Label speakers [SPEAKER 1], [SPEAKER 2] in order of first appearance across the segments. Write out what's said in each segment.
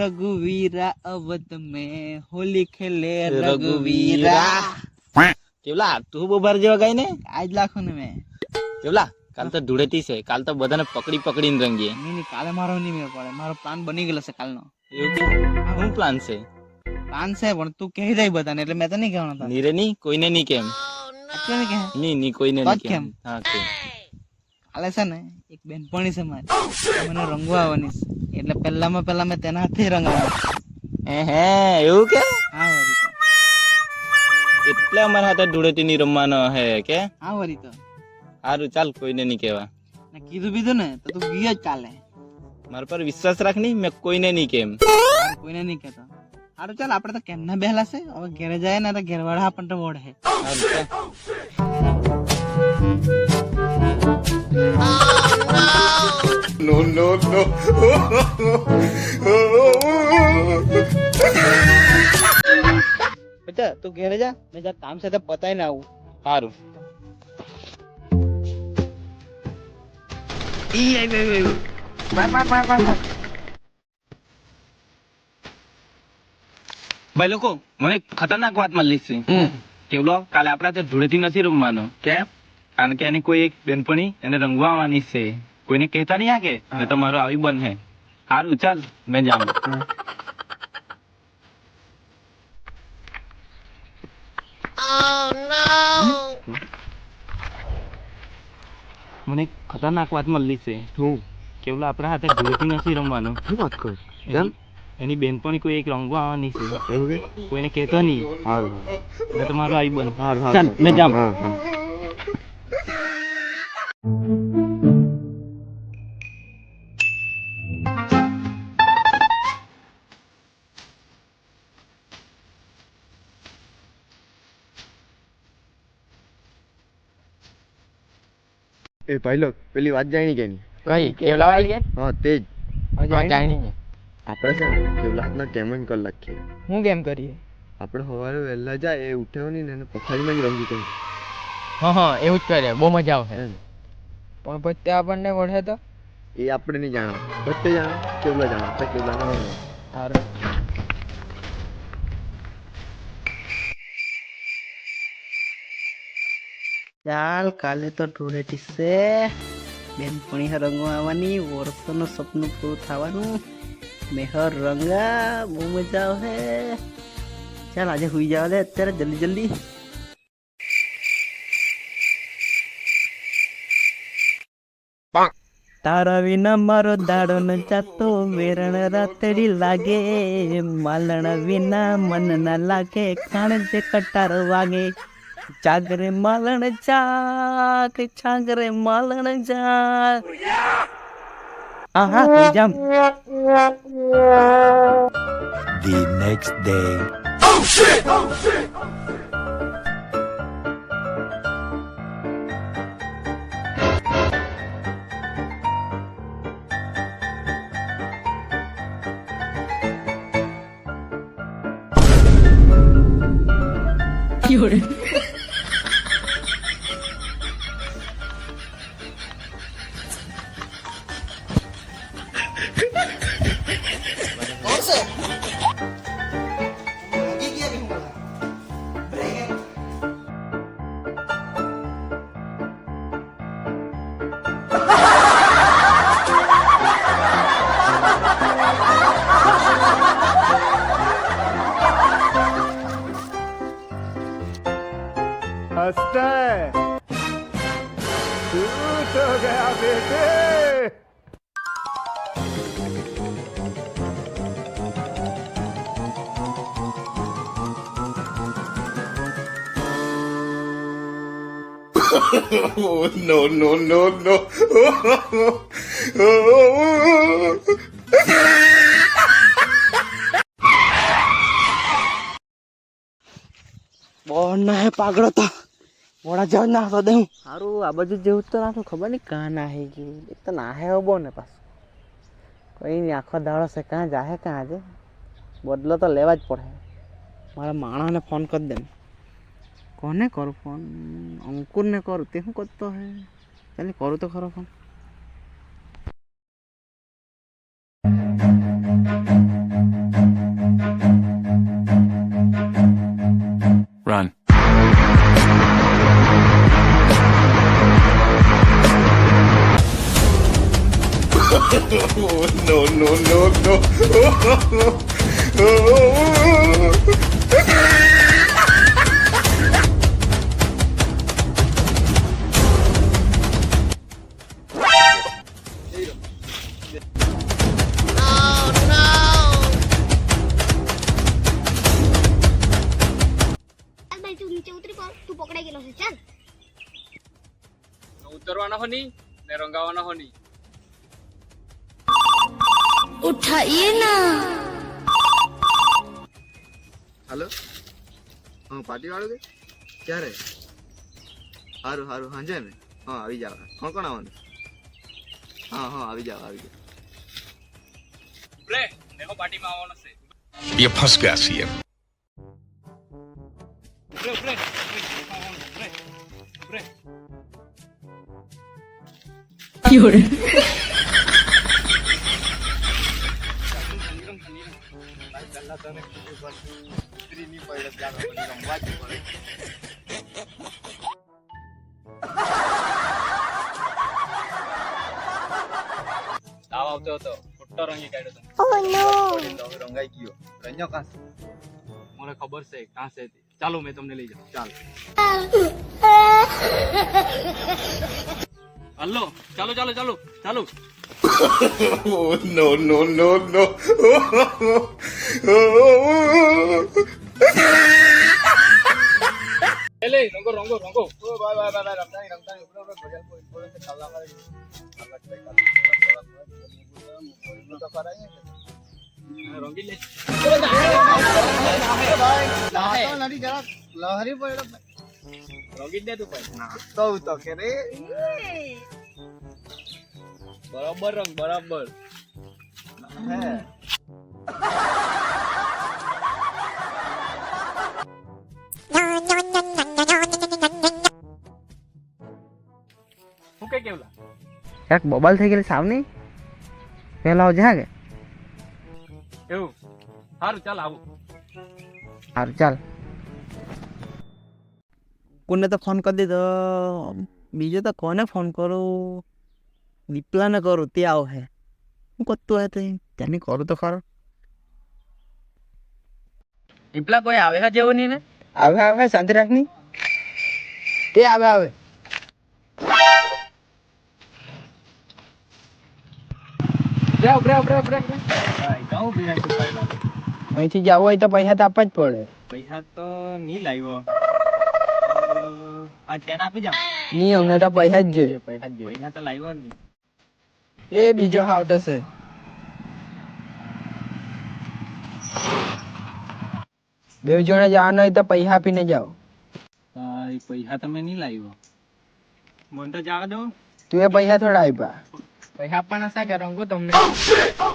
[SPEAKER 1] રઘુવીરા અવધ મેં હોલી ખેલે રઘુવીરા.
[SPEAKER 2] કેવલા? તું બહુ જેવા ગાય ને?
[SPEAKER 1] આજ લાખો ને મેં.
[SPEAKER 2] કેવલા? કાલ તો ધૂળેટી છે. કાલ તો બધાને પકડી પકડીને રંગીએ.
[SPEAKER 1] નહીં નહીં, કાલે મારો નહીં મેળ પડે. મારો પ્લાન બની ગયેલો છે કાલનો.
[SPEAKER 2] શું પ્લાન છે?
[SPEAKER 1] પ્લાન છે પણ તું કહી દઈ બધાને એટલે મેં તો નહીં કહેવાનો
[SPEAKER 2] નીરે ની કોઈને નહીં કેમ?
[SPEAKER 1] નહીં કહે.
[SPEAKER 2] ની ની કોઈને નહીં કેમ?
[SPEAKER 1] કેમ?
[SPEAKER 2] હા કેમ?
[SPEAKER 1] કાલે છે ને એક બેનપણી છે મારી. મને રંગવા આવવાની છે. એટલે પહેલામાં પહેલા મેં તેના હાથે રંગાવવાનું
[SPEAKER 2] હે હે એવું કે?
[SPEAKER 1] હા વરી તો.
[SPEAKER 2] એટલે અમારા હાથે ધૂળેટી ની રમવાનો હે કે?
[SPEAKER 1] હા વરી તો.
[SPEAKER 2] સારું ચાલ કોઈને નહીં કહેવા.
[SPEAKER 1] ને કીધું બીધું ને તો તું ગયો જ ચાલે.
[SPEAKER 2] મારા પર વિશ્વાસ રાખની મેં કોઈને નહીં કેમ.
[SPEAKER 1] કોઈને નહીં કહેતો. સારું ચાલ આપણે તો કેમના બેહલા છે? હવે ઘેરે જાય ને તો ઘેરવાળા આપણને વળે
[SPEAKER 2] સારું ચાલ.
[SPEAKER 1] બચ્ચા તું ઘેરે જા. મેં જા કામ સાથે પતાઈ ને આવું.
[SPEAKER 2] સારું
[SPEAKER 1] ઈ આઈ વે વે બાય બાય બાય બાય
[SPEAKER 2] ભાઈ લોકો મને ખતરનાક વાત મળી છે. કેવલો કાલે આપડા ત્યાં ધૂળેથી નથી રમવાનો. કેમ? કારણ કે એની કોઈ એક બેનપણી એને રંગવાવાની છે. કોઈને કહેતા નહીં આ કે તમારો આવી બનશે સારું ચાલ મેં જાઉં મને ખતરનાક વાત મળી છે.
[SPEAKER 3] શું
[SPEAKER 2] કેવલા આપણા હાથે ધૂળેટી નથી રમવાનો.
[SPEAKER 3] શું વાત કર?
[SPEAKER 2] કેમ? એની બેનપણી કોઈ એક રંગવા આવવાની છે કોઈને કહેતો નહીં.
[SPEAKER 3] સારું
[SPEAKER 2] તમારો આવી બન
[SPEAKER 3] સારું
[SPEAKER 2] ચાલ મેં જાઉં
[SPEAKER 3] હા હા એ ભાઈ લોક પેલી વાત જાણી કે નહીં?
[SPEAKER 4] કઈ? કેવલા વાળી કે
[SPEAKER 3] હા તે જ
[SPEAKER 4] જાણી.
[SPEAKER 3] આપણે છે ને કેમેન કર લખીએ
[SPEAKER 4] હું કેમ કરીએ?
[SPEAKER 3] આપણે સવારે વહેલા જાય એ ઉઠ્યો નહીં ને એને પથારીમાં જ રમવી કરી.
[SPEAKER 4] હા હા એવું જ કરે. બહુ મજા આવશે. પણ પછી આપણને વળે તો?
[SPEAKER 3] એ આપણે નહીં જાણો બધે જાણો કેવલા જાણો કેવલા ના જાણો.
[SPEAKER 4] સારું
[SPEAKER 1] ચાલ કાલે તો ધૂળેટી છે બેનપણી રંગો આવવાની વર્ષોનું સપનું પૂરું થવાનું. મેહર રંગા બહુ મજા આવે ચાલ આજે હુઈ જાવ લે અત્યારે જલ્દી જલ્દી. તારા વિના મારો દાડો ન જાતો વેરણ રાતડી લાગે. માલણ વિના મન ના લાગે કાણ જે કટાર વાગે. જાગરે માલણ જાગ ચાગરે માલણ જાગ હા હા હુઈ જામ
[SPEAKER 5] the next day.
[SPEAKER 1] બોર ના હે પાગડો તો. મોડા જવ ના તો દેવું સારું આ બાજુ જેવું તો નાખું ખબર નહીં કાં ના હે ગયું. એક તો ના હે બહુ ને પાછું. કોઈ નહીં આખો દાડો છે કાં જાહે કાં આજે? બદલો તો લેવા જ પડે. મારા માણાને ફોન કરી દે କହନେ କର ଫୋନ ଅଙ୍କୁର ନେ କରୁ ତେହ କରୁ ତ ହେ
[SPEAKER 6] ତାହେଲେ କରୁ ତ ଖର phone Oh, no, no, no, no. honi,
[SPEAKER 4] merong gawa na honi. उठाइए ना हेलो
[SPEAKER 6] हाँ पार्टी
[SPEAKER 3] वालों के क्या रे हारू हारू हाँ जय में हाँ अभी जाओ कौन कौन आवाज हाँ हाँ अभी जाओ अभी जाओ ब्रे
[SPEAKER 4] देखो पार्टी में आवाज से
[SPEAKER 7] ये फंस गया सीएम
[SPEAKER 4] ब्रे ब्रे તાવ આવતો હતો ખોટો રંગી કાઢ્યો તમે
[SPEAKER 3] રંગાઈ ગયો રંજો કાસ
[SPEAKER 4] મને ખબર છે કાં છે તે. ચાલો મેં તમને લઈ જાઉં ચાલ আল্লো চলো চলো চলো চলো। No no no no. এলে রঙ্গো রঙ্গো রঙ্গো।
[SPEAKER 3] ও বাই
[SPEAKER 4] રંગી દે તું ભાઈ.
[SPEAKER 3] તો તો કે રે.
[SPEAKER 4] બરાબર રંગ બરાબર.
[SPEAKER 3] હે.
[SPEAKER 4] શું કે કેવલા?
[SPEAKER 1] બબાલ થઈ ગયેલી સાવની? પેલા આવજે હા કે.
[SPEAKER 4] એવું? સારું ચાલ આવું.
[SPEAKER 1] સારું ચાલ. કોને તો ફોન કરી દીધો. બીજો તો કોને ફોન કરું? દીપલાને કરું તે આવો હે હું કરતું હે તે તેને કરું તો ખરો.
[SPEAKER 4] દીપલા કોઈ આવે હા જેવું નહીં ને?
[SPEAKER 1] આવે આવે શાંતિ રાખની. તે આવે આવે. અહીંથી જવું હોય તો પૈસા તો આપવા જ પડે.
[SPEAKER 8] પૈસા તો નહીં લાવ્યો. આ આપી જાવ
[SPEAKER 1] નહીં અમને તો પૈસા જ જોઈએ.
[SPEAKER 8] પૈસા તો લાવ્યો નહીં.
[SPEAKER 1] એ બીજો હાવટ છે. બે જણા જવાનું હોય તો પૈસા આપીને જાઓ.
[SPEAKER 8] પૈસા તમે નહીં લાવ્યો. મને તો જવા દો
[SPEAKER 1] તું એ પૈસા થોડા આપ્યા.
[SPEAKER 4] પૈસા આપવાના શા કે રંગો તમને?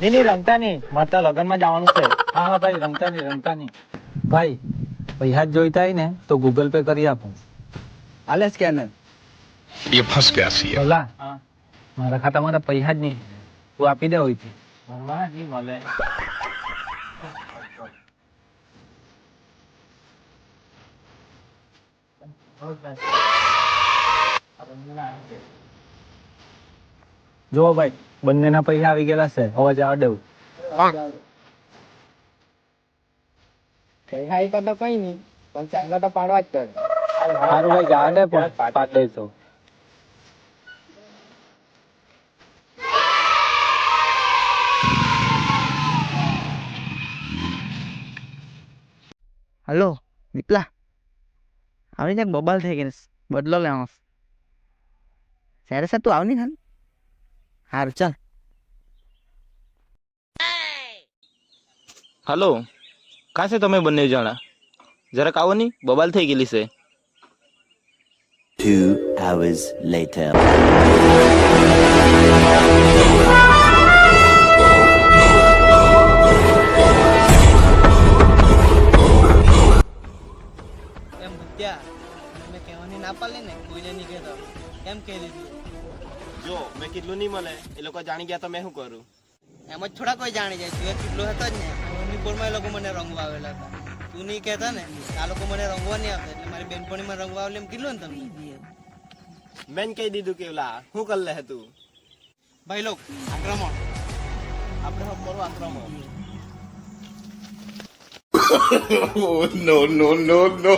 [SPEAKER 8] નહીં નહીં રમતા નહીં. મારે તો લગ્નમાં જવાનું છે. હા હા ભાઈ રમતા નહીં રમતા નહીં. ભાઈ પૈસા જ જોઈતા હોય ને તો ગૂગલ પે કરી આપું.
[SPEAKER 1] હાલે સ્કેનર
[SPEAKER 7] ये फंस गया सीएम
[SPEAKER 8] ભલા મારા ખાતામાં તો પૈસા જ નહીં તું આપી દે હોય થી નહીં મળે જો ભાઈ બંનેના પૈસા આવી ગયેલા છે હવે જવા દેવું
[SPEAKER 1] પૈસા આપ્યા તો કઈ નહીં પણ ચાંગા તો પાડવા જ પડે
[SPEAKER 8] સારું ભાઈ ગાને પણ પાડ દઈશું
[SPEAKER 1] હલો વિપલા આવી ને બબાલ થઈ ગઈ બદલો લેવાનો સારે સાહેબ તું આવની ખાલી સારું ચાલ.
[SPEAKER 8] હલો કાં છે તમે બંને જણા? જરાક આવો નહીં બબાલ થઈ ગયેલી છે.
[SPEAKER 5] Two hours later.
[SPEAKER 1] એમ બુદ્ધ્યા તમે કહેવાની ના પાડે ને કોઈને નહીં કહેતો. કેમ કહી દીધું.
[SPEAKER 8] જો મેં કેટલું નહીં મળે. એ લોકો જાણી ગયા તો મેં શું કરું?
[SPEAKER 1] એમ જ થોડા કોઈ જાણી જાય. તું કેટલો હતો જ ને. બોલમાં એ લોકો મને રંગવા આવેલા હતા. તું નહીં કહેતા ને આ લોકો મને રંગવા નહીં આવતા એટલે મારી બેનપણીમાં રંગવા આવેલી એમ કેટલું ને તમને.
[SPEAKER 8] મેં કહી દીધું કે ઓલા શું કર લે તું
[SPEAKER 1] ભાઈ લોક આક્રમણ આપણે હમ કરો આક્રમણ
[SPEAKER 6] Oh, no, no, no, no.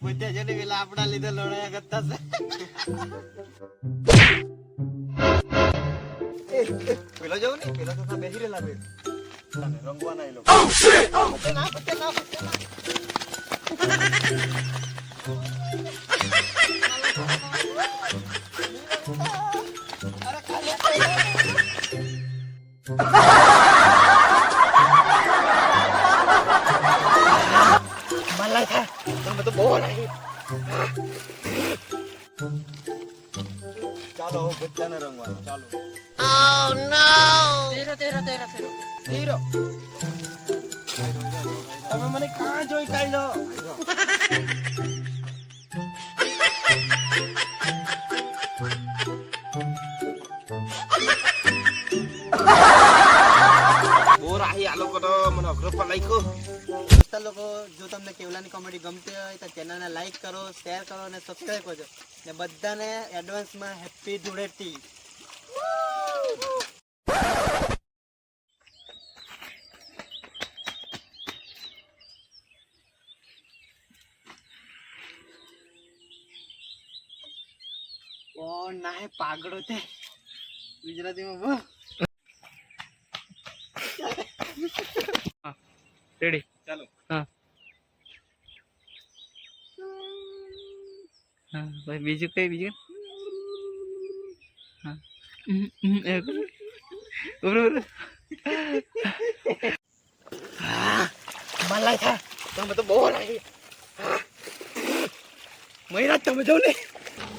[SPEAKER 1] પૂછ્યા છે ને પેલા આપણા લીધે લડાયા કરતા છે
[SPEAKER 3] પેલો જવું ને પેલો તો બેસી રહેલા બે રંગવાના એ લોકો રંગવાના no!
[SPEAKER 1] તેરો તેરો તેરો તેરો તેરો તમે મને કાં જોઈ કાઢલો
[SPEAKER 3] બોર આહી આ લોકો તો મને અઘરો પર લાગ્યો.
[SPEAKER 1] દોસ્તો લોકો જો તમને કેવલાની કોમેડી ગમતી હોય તો ચેનલને લાઈક કરો શેર કરો અને સબસ્ક્રાઈબ કરજો. ને બધાને એડવાન્સમાં હેપી ધૂળેટી ના પાગડો તે. ગુજરાતીમાં બોલ.
[SPEAKER 4] રેડી
[SPEAKER 2] ચાલો.
[SPEAKER 4] હા. હા ભાઈ બીજું કઈ બીજું? હા.
[SPEAKER 1] મલાઈ થાય તમે તો બહુ લાગી મહિના તમે જો ને